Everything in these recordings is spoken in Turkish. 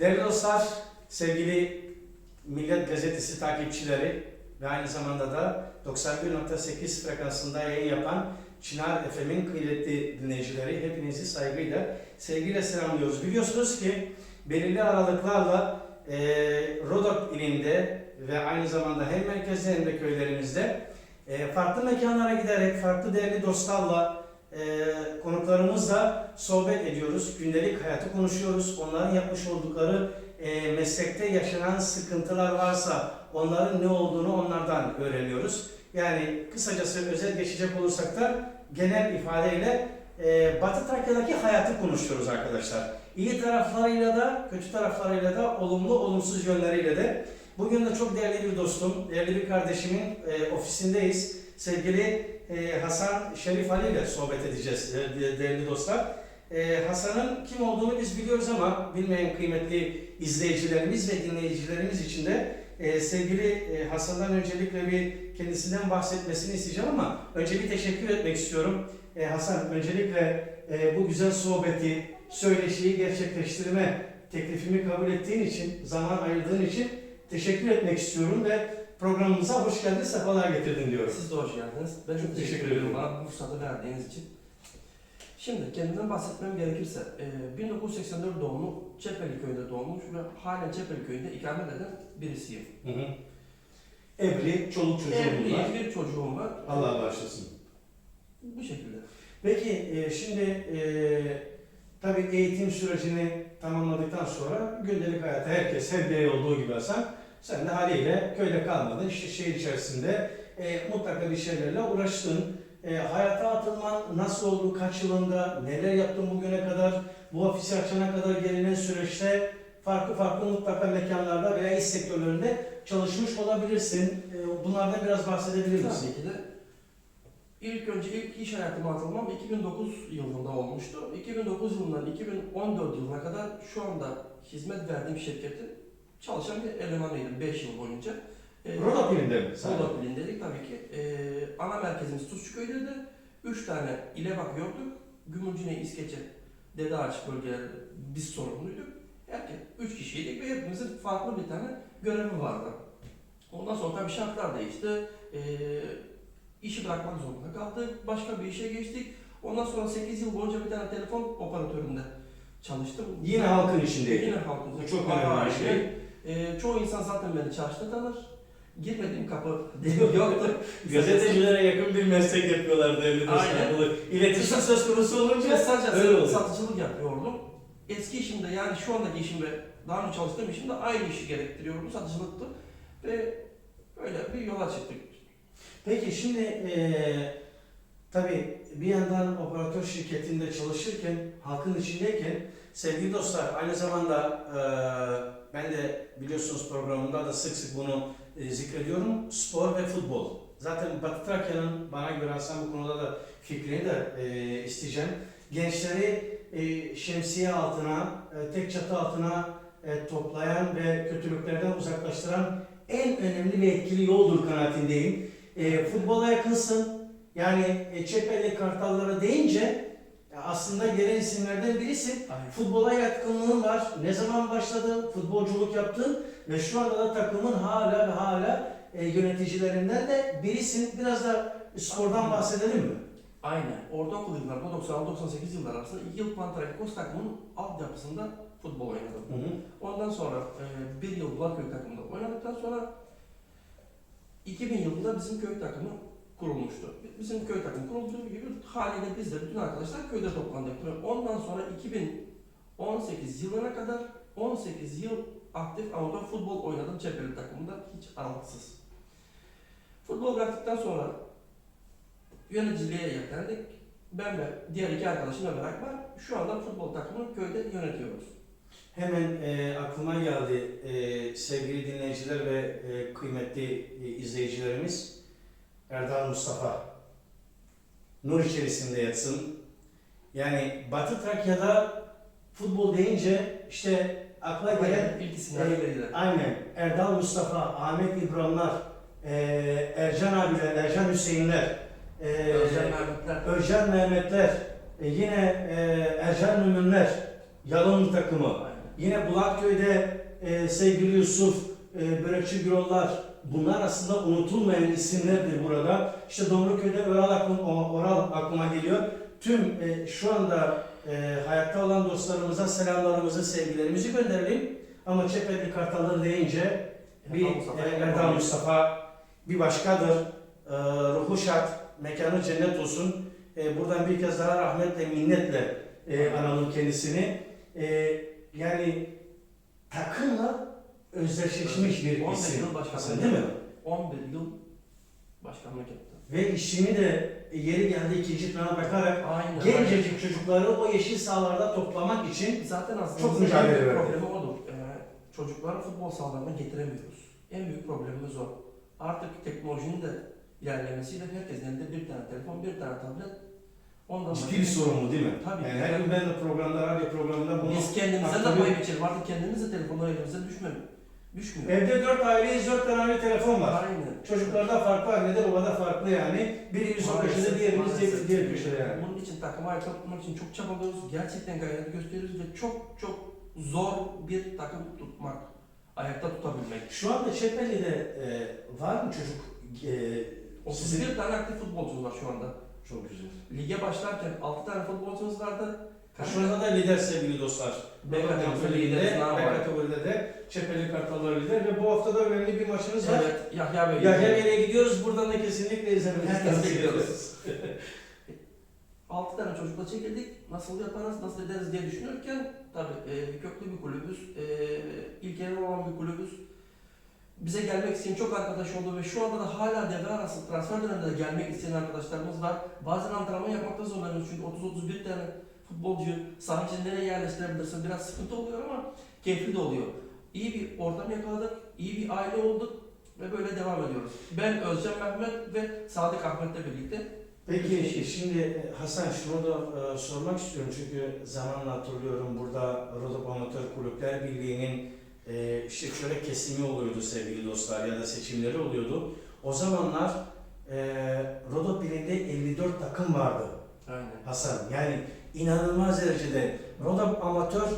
Değerli dostlar, sevgili Millet Gazetesi takipçileri ve aynı zamanda da 91.8 frekansında yayın yapan Çınar FM'in kıymetli dinleyicileri hepinizi saygıyla, sevgiyle selamlıyoruz. Biliyorsunuz ki belirli aralıklarla e, Rodop ilinde ve aynı zamanda hem merkezde hem de köylerimizde e, farklı mekanlara giderek farklı değerli dostlarla e, konuklarımızla sohbet ediyoruz. Gündelik hayatı konuşuyoruz. Onların yapmış oldukları e, meslekte yaşanan sıkıntılar varsa onların ne olduğunu onlardan öğreniyoruz. Yani kısacası özet geçecek olursak da genel ifadeyle e, Batı Trakya'daki hayatı konuşuyoruz arkadaşlar. İyi taraflarıyla da kötü taraflarıyla da olumlu olumsuz yönleriyle de. Bugün de çok değerli bir dostum, değerli bir kardeşimin e, ofisindeyiz. Sevgili e, Hasan Şerif Ali ile sohbet edeceğiz e, de- değerli dostlar. E, Hasan'ın kim olduğunu biz biliyoruz ama bilmeyen kıymetli izleyicilerimiz ve dinleyicilerimiz için de e, sevgili e, Hasan'dan öncelikle bir kendisinden bahsetmesini isteyeceğim ama önce bir teşekkür etmek istiyorum. E, Hasan öncelikle e, bu güzel sohbeti, söyleşiyi gerçekleştirme teklifimi kabul ettiğin için, zaman ayırdığın için teşekkür etmek istiyorum ve programımıza hoş geldin, sefalar getirdin diyorum. Siz de hoş geldiniz. Ben Çok teşekkür ediyorum bana bu fırsatı verdiğiniz için. Şimdi kendimden bahsetmem gerekirse, e, 1984 doğumlu Çepeli köyünde doğmuş ve halen Çepeli köyünde ikamet eden birisiyim. Hı hı. Evli, çoluk çocuğum var. Evliyim, bir çocuğum var. Allah bağışlasın. Bu şekilde. Peki e, şimdi e, tabii eğitim sürecini tamamladıktan sonra gündelik hayata herkes her birey olduğu gibi Hasan sen de haliyle köyde kalmadın. İşte şehir içerisinde e, mutlaka bir şeylerle uğraştın. E, hayata atılman nasıl oldu, kaç yılında, neler yaptın bugüne kadar, bu ofisi açana kadar gelinen süreçte farklı farklı mutlaka mekanlarda veya iş sektörlerinde çalışmış olabilirsin. E, bunlardan biraz bahsedebilir misin? Tabii ki de ilk önce ilk iş hayatıma atılmam 2009 yılında olmuştu. 2009 yılından 2014 yılına kadar şu anda hizmet verdiğim şirketin çalışan bir elemanıydım 5 yıl boyunca. E, Rodop ilinde mi? Sen? Sağlık dedik tabii ki. Ee, ana merkezimiz Tuzçuköy'deydi. Üç tane ile bakıyorduk. Gümülcine, İskeçe, Dedeağaç bölgeleri biz sorumluyduk. Herkes üç kişiydik ve hepimizin farklı bir tane görevi vardı. Ondan sonra tabii şartlar değişti. Ee, işi bırakmak zorunda kaldık. Başka bir işe geçtik. Ondan sonra 8 yıl boyunca bir tane telefon operatöründe çalıştım. Yine halkın içindeydi. Yine halkın Bu çok önemli bir şey. Ee, çoğu insan zaten beni çarşıda tanır. Girmediğim kapı yoktur. Gazetecilere yakın bir meslek yapıyorlar. Aynen. Bu İletişim söz konusu olunca Sadece öyle oluyor. satıcılık yapıyordum. Eski işimde yani şu andaki işim ve daha önce çalıştığım işimde aynı işi gerektiriyordu. Satıcılıktı. Ve öyle bir yola çıktık. Peki şimdi eee tabii bir yandan operatör şirketinde çalışırken, halkın içindeyken sevgili dostlar aynı zamanda eee, ben de biliyorsunuz programında da sık sık bunu e, zikrediyorum. Spor ve futbol. Zaten Batı Trakya'nın bana göre Hasan bu konuda da fikrini de e, isteyeceğim. Gençleri e, şemsiye altına, e, tek çatı altına e, toplayan ve kötülüklerden uzaklaştıran en önemli ve etkili yoldur kanaatindeyim. E, futbola yakınsın. Yani e, Çepeli Kartalları deyince aslında gelen isimlerden birisin. Futbola yatkınlığın var. Ne zaman başladın? Futbolculuk yaptın ve şu anda da takımın hala ve hala e, yöneticilerinden de birisin. Biraz da spordan bahsedelim mi? Aynen. Ortaokul yıllarında 96-98 yıllar arasında yıl Panathinaikos takımının altyapısında futbol oynadım. Hı hı. Ondan sonra e, bir yıl Bulaköy takımında oynadıktan sonra 2000 yılında bizim köy takımı kurulmuştu. Bizim köy takımı kurulduğu gibi haliyle biz de bütün arkadaşlar köyde toplandık. Ondan sonra 2018 yılına kadar 18 yıl aktif amatör futbol oynadım Çepeli takımında hiç aralıksız. Futbol bıraktıktan sonra yöneticiliğe yüklendik. Ben ve diğer iki arkadaşımla beraber şu anda futbol takımını köyde yönetiyoruz. Hemen e, aklıma geldi e, sevgili dinleyiciler ve e, kıymetli e, izleyicilerimiz. Erdal Mustafa. Nur içerisinde yatsın. Yani Batı Trakya'da futbol deyince işte akla gelen isimler belirler. Aynen. Erdal Mustafa, Ahmet İbrahimler, e, Ercan abiler, Ercan Hüseyinler, e, Özlem Mehmetler. Özcan Mehmetler, e, yine e, Ercan Müminler, Yalın takımı. Aynen. Yine Bulakköy'de e, sevgili Yusuf, e, Börekçi Gürollar bunlar aslında unutulmayan isimlerdir burada. İşte Domruköy'de Oral, aklım, Oral aklıma geliyor. Tüm e, şu anda e, hayatta olan dostlarımıza selamlarımızı, sevgilerimizi gönderelim. Ama Çepeli Kartalları deyince bir Erdal Mustafa. e, Erdal Mustafa bir başkadır. E, ruhu şad, mekanı cennet olsun. E, buradan bir kez daha rahmetle, minnetle e, analım kendisini. E, yani takımla özdeşleşmiş bir 11 isim. yıl başkanlık değil mi? yaptı. 11 yıl başkanlık yaptı. Ve işini de yeri geldi ikinci plana bakarak Aynen. gencecik çocukları o yeşil sahalarda toplamak için Zaten aslında Çok bizim en mücadele büyük verdi. problemi odur. Ee, çocukları futbol sahalarına getiremiyoruz. En büyük problemimiz o. Artık teknolojinin de ilerlemesiyle herkesin elinde bir tane telefon, bir tane tablet. Ondan ciddi başka- bir sorun bu değil mi? Tabii. Yani her gün ben de programda, radyo programında bunu Biz kendimize de aktarıyorum. pay biçelim. Artık kendimiz de telefonlar elimize düşmüyor. Düşmüyor. Evde dört aileyiz, dört tane ayrı telefon var. Aynen. Çocuklarda farklı, annede babada farklı yani. O Maalesef, köşede, diğerimiz diğer, diğer köşede yani. Bunun için takımı ayakta tutmak için çok çabalıyoruz. Gerçekten gayret gösteriyoruz ve çok çok zor bir takım tutmak. Ayakta tutabilmek. Şu anda Çepeli'de e, var mı çocuk? E, 31 sizin... tane aktif futbolcumuz var şu anda. Çok güzel. Lige başlarken 6 tane futbolcumuz vardı. Şu anda da lider sevgili dostlar. B kategoride, B kategoride de Çepeli Kartallar lider ve bu hafta da önemli bir maçınız var. Evet, Yahya Bey. Yahya Bey'e gidiyoruz. Buradan da kesinlikle izlemenizi Herkes tavsiye ediyoruz. 6 tane çocukla çekildik. Nasıl yaparız, nasıl ederiz diye düşünürken tabii e, köklü bir kulübüz, e, ilkeleri olan bir kulübüz. Bize gelmek isteyen çok arkadaş oldu ve şu anda da hala devre arası transfer döneminde de gelmek isteyen arkadaşlarımız var. Bazen antrenman yapmakta zorlanıyoruz çünkü 30-31 tane futbolcuyu saha içinde nereye yerleştirebilirsin biraz sıkıntı oluyor ama keyifli de oluyor. İyi bir ortam yakaladık, iyi bir aile olduk ve böyle devam ediyoruz. Ben Özcan Mehmet ve Sadık Ahmet'le birlikte Peki şimdi e, Hasan şunu da e, sormak istiyorum çünkü zamanla hatırlıyorum burada Rodop Amatör Kulüpler Birliği'nin e, işte şöyle kesimi oluyordu sevgili dostlar ya da seçimleri oluyordu. O zamanlar e, Rodop Birliği'nde 54 takım vardı Aynen. Hasan. Yani inanılmaz derecede Rodop Amatör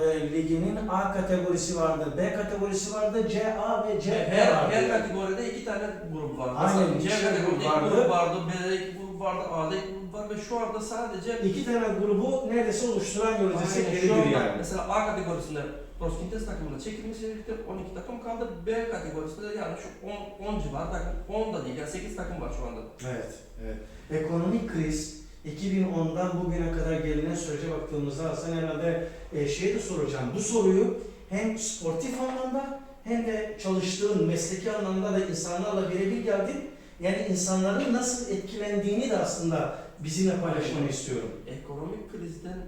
e, Ligi'nin A kategorisi vardı, B kategorisi vardı, C, A ve C, B her, vardı. her kategoride iki tane grup var. Aynen, Mesela C kategoride grup iki vardı. grup vardı, B'de iki grup vardı, A'da iki grup var ve şu anda sadece İki tane grubu neredeyse oluşturan yolu desek yeridir yani. mesela A kategorisinde Roskintes takımında çekilmesiyle birlikte 12 takım kaldı. B kategorisinde yani şu 10, 10 civar takım, 10 da değil yani 8 takım var şu anda. Evet, evet. Ekonomik kriz 2010'dan bugüne kadar gelinen sürece baktığımızda aslında herhalde e, şey de soracağım. Bu soruyu hem sportif anlamda hem de çalıştığın mesleki anlamda da insanlarla birebir geldin. Yani insanların nasıl etkilendiğini de aslında bizimle paylaşmanı istiyorum. Ekonomik krizden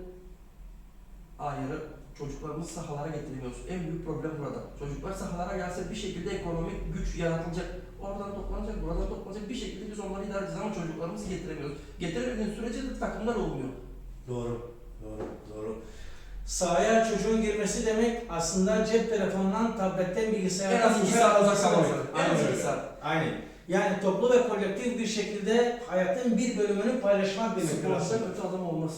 ayrı çocuklarımızı sahalara getiremiyoruz. En büyük problem burada. Çocuklar sahalara gelse bir şekilde ekonomik güç yaratılacak. Oradan toplanacak, buradan toplanacak. Bir şekilde biz onları idare edeceğiz ama çocuklarımızı getiremiyoruz. Getiremediğin sürece de takımlar olmuyor. Doğru, doğru, doğru. Sahaya çocuğun girmesi demek aslında cep telefonundan, tabletten, En bilgisayardan az iki saat uzak demek. kalması. En az iki saat. Aynen. Yani toplu ve kolektif bir şekilde hayatın bir bölümünü paylaşmak demektir Spordan aslında. öte adam olmaz.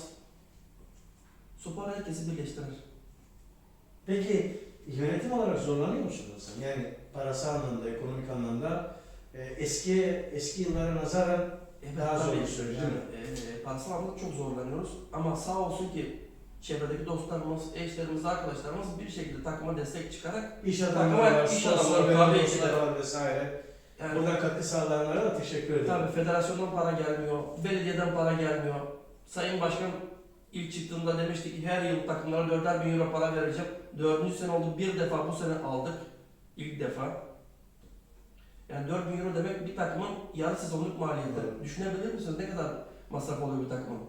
Spor herkesi birleştirir. Peki yönetim olarak zorlanıyor musunuz? Yani parasal anlamda, ekonomik anlamda e, eski eski yıllara nazaran Evet, Daha zor bir süreç, değil Yani, e, parasal anlamda çok zorlanıyoruz. Ama sağ olsun ki çevredeki dostlarımız, eşlerimiz, arkadaşlarımız bir şekilde takıma destek çıkarak iş adamları var, iş adamları, de. var vesaire. yani Buradan katkı sağlayanlara da teşekkür ederim. tabii federasyondan para gelmiyor, belediyeden para gelmiyor. Sayın Başkan ilk çıktığında demişti ki her yıl takımlara 4'er bin euro para vereceğim. Dördüncü sene oldu bir defa bu sene aldık. İlk defa. Yani 4 bin euro demek bir takımın yarı sezonluk maliyeti. Düşünebilir misiniz ne kadar masraf oluyor bir takımın?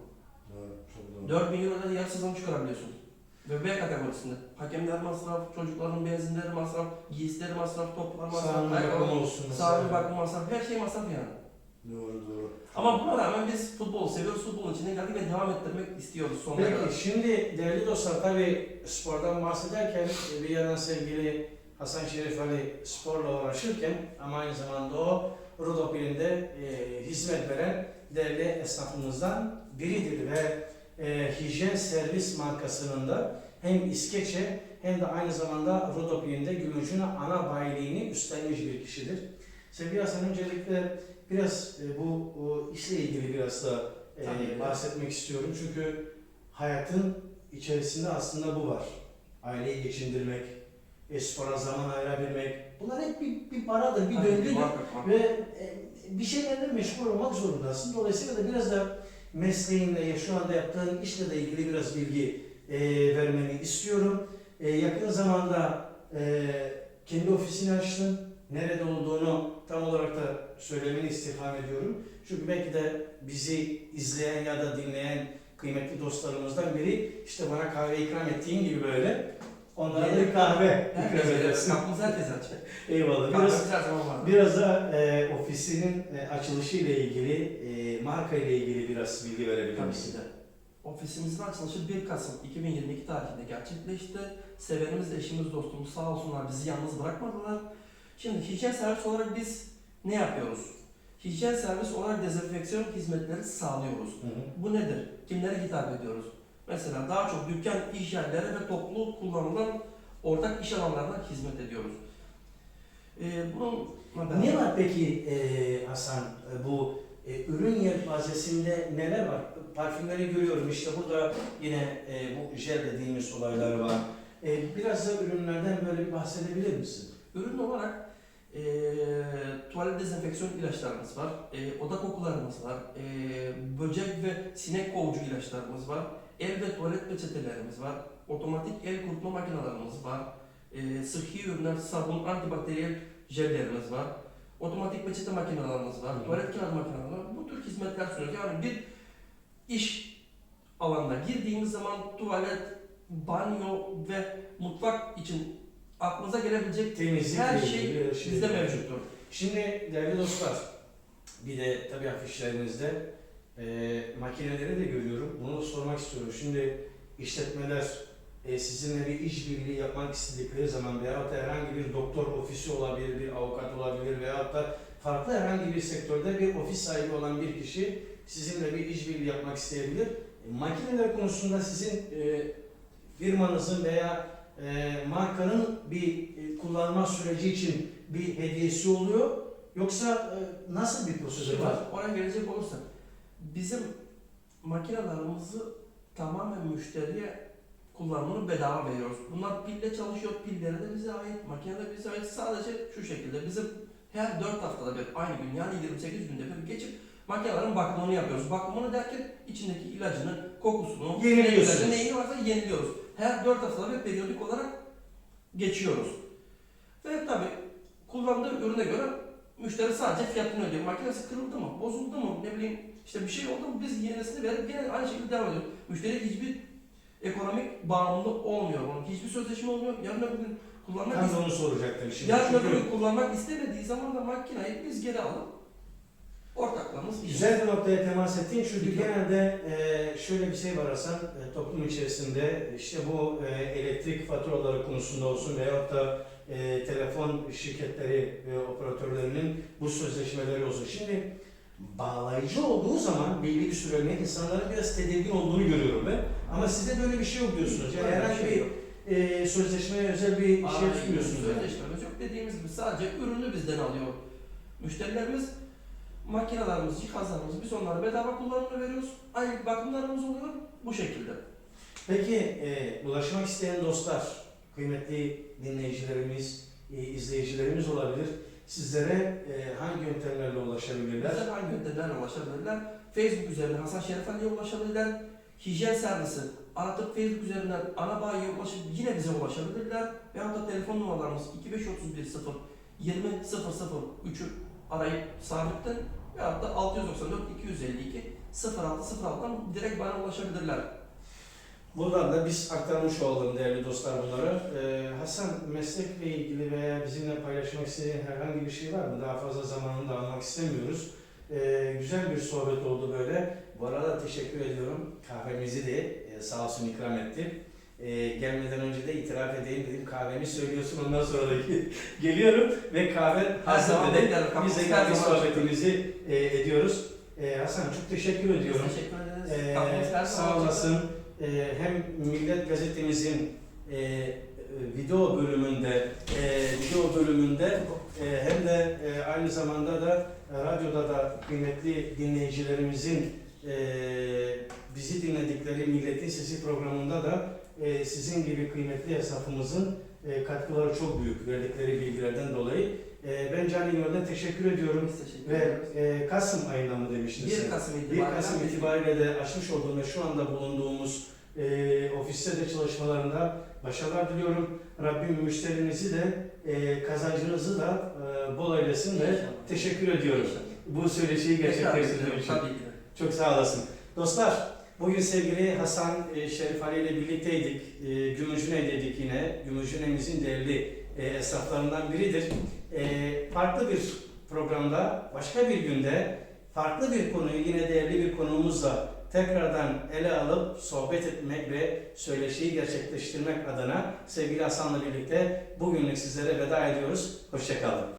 Doğru, çok doğru. 4 bin euro da yarı sezon çıkarabiliyorsun. Ve B kategorisinde. Hakemler masraf, çocukların benzinleri masraf, giysileri masraf, toplar masraf, ayakkabı, olsun. mesela. bakım masraf, her şey masraf yani. Doğru doğru. Ama buna rağmen biz futbol seviyoruz, futbolun içine geldik ve devam ettirmek istiyoruz sonuna kadar. Peki şimdi değerli dostlar tabi spordan bahsederken e, bir yandan sevgili Hasan Şerif Ali sporla uğraşırken ama aynı zamanda o Rudop ilinde e, hizmet veren değerli esnafımızdan biridir ve e, hijyen servis markasının da hem İskeçe hem de aynı zamanda Rodopi'nin Gümüşhane ana bayiliğini üstlenmiş bir kişidir. Sevgili Hasan öncelikle biraz e, bu o işle ilgili biraz da e, Tabii bahsetmek istiyorum. Çünkü hayatın içerisinde aslında bu var. Aileyi geçindirmek, e, spora zaman ayırabilmek. Bunlar hep bir, bir paradır, bir döngüdür. Ve e, bir şeylerle meşgul olmak zorundasın. Dolayısıyla da biraz da mesleğinle, ya şu anda yaptığın işle de ilgili biraz bilgi e, vermeni istiyorum. E, yakın zamanda e, kendi ofisini açtın. Nerede olduğunu tam olarak da söylemeni istirham ediyorum. Çünkü belki de bizi izleyen ya da dinleyen kıymetli dostlarımızdan biri işte bana kahve ikram ettiğin gibi böyle onlara da kahve ikram edersin. Kapımız herkes açık. Eyvallah. Biraz Kahvemiz her zaman var. Biraz da e, ofisinin e, açılışı ile ilgili, e, marka ile ilgili biraz bilgi verebilir Tabii misin? ki de. Ofisimizin açılışı 1 Kasım 2022 tarihinde gerçekleşti. Severimiz, eşimiz, dostumuz sağ olsunlar bizi yalnız bırakmadılar. Şimdi hijyen servis olarak biz ne yapıyoruz? Hijyen servis olarak dezenfeksiyon hizmetleri sağlıyoruz. Hı hı. Bu nedir? Kimlere hitap ediyoruz? Mesela daha çok dükkan, iş yerleri ve toplu kullanılan ortak iş alanlarına hizmet ediyoruz. Ee, bununla beraber- Ne var peki e, Hasan e, bu e, ürün yelpazesinde neler var? Parfümleri görüyorum işte burada yine e, bu jel dediğimiz olaylar var. E, biraz da ürünlerden böyle bir bahsedebilir misin? Ürün olarak e, tuvalet dezenfeksiyon ilaçlarımız var, e, oda kokularımız var, e, böcek ve sinek kovucu ilaçlarımız var, el ve tuvalet peçetelerimiz var, otomatik el kurutma makinelerimiz var, e, sıhhi ürünler, sabun, antibakteriyel jellerimiz var, otomatik peçete makinelerimiz var, Hı tuvalet kağıdı makinelerimiz var. Bu tür hizmetler sunuyoruz. Yani bir iş alanına girdiğimiz zaman tuvalet, banyo ve mutfak için aklınıza gelebilecek Temizlik her şey her şey. bizde mevcuttur. Şimdi değerli dostlar, bir de tabii afişlerinizde e, makineleri de görüyorum. Bunu da sormak istiyorum. Şimdi işletmeler e, sizinle bir işbirliği yapmak istedikleri zaman veyahut da herhangi bir doktor ofisi olabilir, bir avukat olabilir veyahut da farklı herhangi bir sektörde bir ofis sahibi olan bir kişi sizinle bir işbirliği yapmak isteyebilir. E, makineler konusunda sizin e, firmanızın veya e, markanın bir e, kullanma süreci için bir hediyesi oluyor yoksa e, nasıl bir prosedür var? oraya gelecek olursak bizim makinelerimizi tamamen müşteriye kullanımını bedava veriyoruz. Bunlar pille çalışıyor, pilleri de bize ait, makine de bize ait. Sadece şu şekilde bizim her 4 haftada bir aynı gün yani 28 günde bir geçip makinelerin bakımını yapıyoruz. Bakımını derken içindeki ilacını, kokusunu, Yeniliyorsunuz. ilacı neyi varsa yeniliyoruz. Her 4 haftada bir periyodik olarak geçiyoruz. Ve tabi kullandığı ürüne göre müşteri sadece fiyatını ödüyor. Makinesi kırıldı mı, bozuldu mu, ne bileyim işte bir şey oldu mu biz yenisini verip gene aynı şekilde devam ediyoruz. Müşteri hiçbir ekonomik bağımlı olmuyor. Onun hiçbir sözleşme olmuyor. Yarın öbür gün kullanmak Ben de onu soracaktım şimdi. Yarın öbür gün kullanmak istemediği zaman da makineyi biz geri alıp ortaklarımız güzel bir noktaya temas ettin çünkü Lütfen. genelde e, şöyle bir şey var Hasan, e, toplum içerisinde işte bu e, elektrik faturaları konusunda olsun veyahut da e, telefon şirketleri ve operatörlerinin bu sözleşmeleri olsun. Şimdi bağlayıcı olduğu zaman belli bir süreliğine insanların biraz tedirgin olduğunu görüyorum ben. Ama sizde böyle bir şey yok diyorsunuz. Yani bir herhangi şey bir yok. e, sözleşmeye özel bir şey Aynen, tutmuyorsunuz. yani. Sözleşmemiz yok. Dediğimiz gibi sadece ürünü bizden alıyor. Müşterilerimiz makinelerimiz, cihazlarımız biz onlara bedava kullanımını veriyoruz. Aylık bakımlarımız oluyor bu şekilde. Peki e, ulaşmak isteyen dostlar, kıymetli dinleyicilerimiz, e, izleyicilerimiz olabilir. Sizlere e, hangi yöntemlerle ulaşabilirler? Bize hangi yöntemlerle ulaşabilirler? Facebook üzerinden Hasan Şerif Ali'ye ulaşabilirler. Hijyen servisi aratıp Facebook üzerinden ana bayiye ulaşıp yine bize ulaşabilirler. Veyahut da telefon numaralarımız 2531 0 20 003'ü arayıp sabitten veyahut da 694 252 0606'dan direkt bana ulaşabilirler. Buradan da biz aktarmış olalım değerli dostlar bunları. E, Hasan meslekle ilgili veya bizimle paylaşmak istediğin herhangi bir şey var mı? Daha fazla zamanını da almak istemiyoruz. E, güzel bir sohbet oldu böyle. Bu arada teşekkür ediyorum. Kahvemizi de e, sağ olsun ikram etti. E, gelmeden önce de itiraf edeyim dedim kahvemi söylüyorsun ondan sonra da geliyorum ve kahve Her zaman beklerim. Biz de sohbetimizi e, ediyoruz. E, Hasan çok teşekkür Biz ediyorum. Teşekkür ederiz. Ee, sağ olasın. Ee, hem Millet Gazetemizin e, video bölümünde e, video bölümünde e, hem de e, aynı zamanda da e, radyoda da kıymetli dinleyicilerimizin e, bizi dinledikleri Milletin Sesi programında da e, sizin gibi kıymetli esnafımızın e, katkıları çok büyük verdikleri bilgilerden dolayı. E, ben Cani Göl'den teşekkür ediyorum Biz teşekkür ve ediyoruz. e, Kasım ayında mı demiştiniz? 1 sen? Kasım 1 itibariyle Kasım biz- itibariyle de açmış olduğum ve şu anda bulunduğumuz e, ofiste de çalışmalarında başarılar diliyorum. Rabbim müşterinizi de e, kazancınızı da e, bol eylesin ve İnşallah. teşekkür ediyorum. İnşallah. Bu söyleşiyi gerçekleştirdiğim için. Tabii ki. Çok sağ olasın. Dostlar, bugün sevgili Hasan e, Şerif Ali ile birlikteydik. E, Gümüşhane'deydik yine. Gümüşhane'mizin değerli e, esnaflarından biridir. E, farklı bir programda, başka bir günde farklı bir konuyu yine değerli bir konuğumuzla tekrardan ele alıp sohbet etmek ve söyleşiyi gerçekleştirmek adına sevgili Hasan'la birlikte bugünlük sizlere veda ediyoruz. Hoşçakalın.